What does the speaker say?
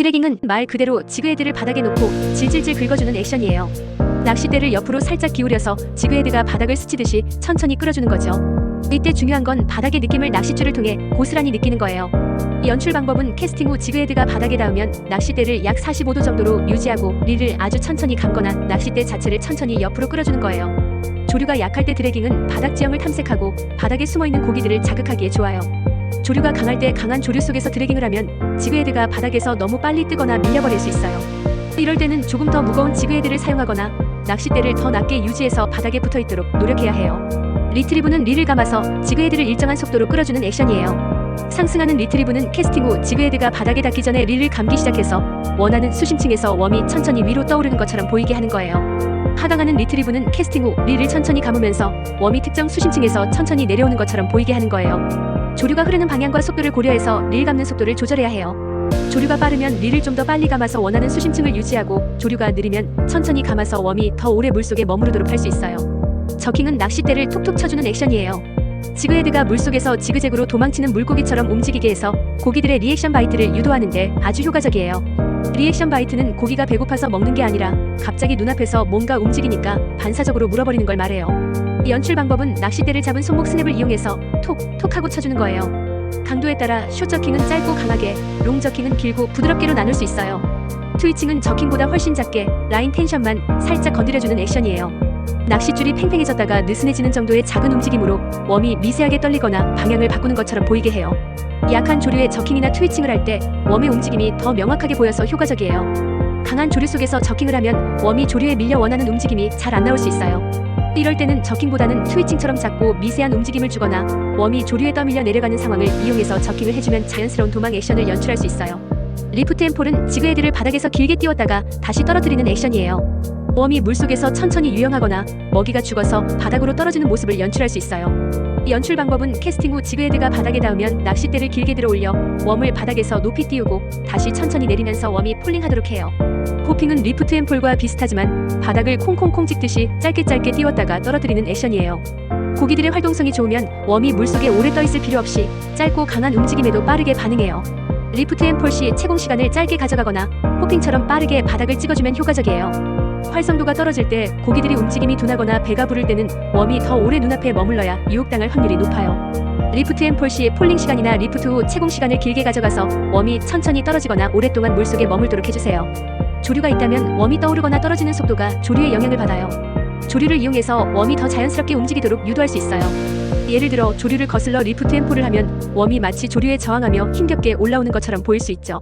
드래깅은 말 그대로 지그헤드를 바닥에 놓고 질질질 긁어주는 액션이에요. 낚싯대를 옆으로 살짝 기울여서 지그헤드가 바닥을 스치듯이 천천히 끌어주는 거죠. 이때 중요한 건 바닥의 느낌을 낚싯줄을 통해 고스란히 느끼는 거예요. 이 연출 방법은 캐스팅 후 지그헤드가 바닥에 닿으면 낚싯대를 약 45도 정도로 유지하고 릴을 아주 천천히 감거나 낚싯대 자체를 천천히 옆으로 끌어주는 거예요. 조류가 약할 때 드래깅은 바닥 지형을 탐색하고 바닥에 숨어있는 고기들을 자극하기에 좋아요. 조류가 강할 때 강한 조류 속에서 드래깅을 하면 지그헤드가 바닥에서 너무 빨리 뜨거나 밀려버릴 수 있어요. 이럴 때는 조금 더 무거운 지그헤드를 사용하거나 낚싯대를 더 낮게 유지해서 바닥에 붙어 있도록 노력해야 해요. 리트리브는 릴을 감아서 지그헤드를 일정한 속도로 끌어주는 액션이에요. 상승하는 리트리브는 캐스팅 후 지그헤드가 바닥에 닿기 전에 릴을 감기 시작해서 원하는 수심층에서 웜이 천천히 위로 떠오르는 것처럼 보이게 하는 거예요. 하강하는 리트리브는 캐스팅 후 릴을 천천히 감으면서 웜이 특정 수심층에서 천천히 내려오는 것처럼 보이게 하는 거예요. 조류가 흐르는 방향과 속도를 고려해서 릴 감는 속도를 조절해야 해요. 조류가 빠르면 릴을 좀 더 빨리 감아서 원하는 수심층을 유지하고 조류가 느리면 천천히 감아서 웜이 더 오래 물속에 머무르도록 할 수 있어요. 저킹은 낚싯대를 톡톡 쳐주는 액션이에요. 지그헤드가 물속에서 지그재그로 도망치는 물고기처럼 움직이게 해서 고기들의 리액션 바이트를 유도하는데 아주 효과적이에요. 리액션 바이트는 고기가 배고파서 먹는 게 아니라 갑자기 눈앞에서 뭔가 움직이니까 반사적으로 물어버리는 걸 말해요. 이 연출 방법은 낚싯대를 잡은 손목 스냅을 이용해서 톡 톡 하고 쳐주는 거예요. 강도에 따라 숏저킹은 짧고 강하게, 롱저킹은 길고 부드럽게로 나눌 수 있어요. 트위칭은 저킹보다 훨씬 작게 라인 텐션만 살짝 건드려주는 액션이에요. 낚싯줄이 팽팽해졌다가 느슨해지는 정도의 작은 움직임으로 웜이 미세하게 떨리거나 방향을 바꾸는 것처럼 보이게 해요. 약한 조류의 저킹이나 트위칭을 할 때 웜의 움직임이 더 명확하게 보여서 효과적이에요. 강한 조류 속에서 저킹을 하면 웜이 조류에 밀려 원하는 움직임이 잘 안 나올 수 있어요. 이럴 때는 저킹보다는 트위칭처럼 작고 미세한 움직임을 주거나 웜이 조류에 떠밀려 내려가는 상황을 이용해서 저킹을 해주면 자연스러운 도망 액션을 연출할 수 있어요. 리프트 앤 폴은 지그헤드를 바닥에서 길게 띄웠다가 다시 떨어뜨리는 액션이에요. 웜이 물속에서 천천히 유영하거나 먹이가 죽어서 바닥으로 떨어지는 모습을 연출할 수 있어요. 이 연출 방법은 캐스팅 후 지그헤드가 바닥에 닿으면 낚싯대를 길게 들어 올려 웜을 바닥에서 높이 띄우고 다시 천천히 내리면서 웜이 폴링하도록 해요. 호핑은 리프트 앤 폴과 비슷하지만 바닥을 콩콩콩 찍듯이 짧게 짧게 띄웠다가 떨어뜨리는 액션이에요. 고기들의 활동성이 좋으면 웜이 물속에 오래 떠 있을 필요 없이 짧고 강한 움직임에도 빠르게 반응해요. 리프트 앤폴 시 채공 시간을 짧게 가져가거나 호핑처럼 빠르게 바닥을 찍어주면 효과적이에요. 활성도가 떨어질 때 고기들이 움직임이 둔하거나 배가 부를 때는 웜이 더 오래 눈앞에 머물러야 유혹당할 확률이 높아요. 리프트 앤폴 시 폴링 시간이나 리프트 후 채공 시간을 길게 가져가서 웜이 천천히 떨어지거나 오랫동안 물속에 머물도록 해주세요. 조류가 있다면 웜이 떠오르거나 떨어지는 속도가 조류의 영향을 받아요. 조류를 이용해서 웜이 더 자연스럽게 움직이도록 유도할 수 있어요. 예를 들어 조류를 거슬러 리프트 앤 폴을 하면 웜이 마치 조류에 저항하며 힘겹게 올라오는 것처럼 보일 수 있죠.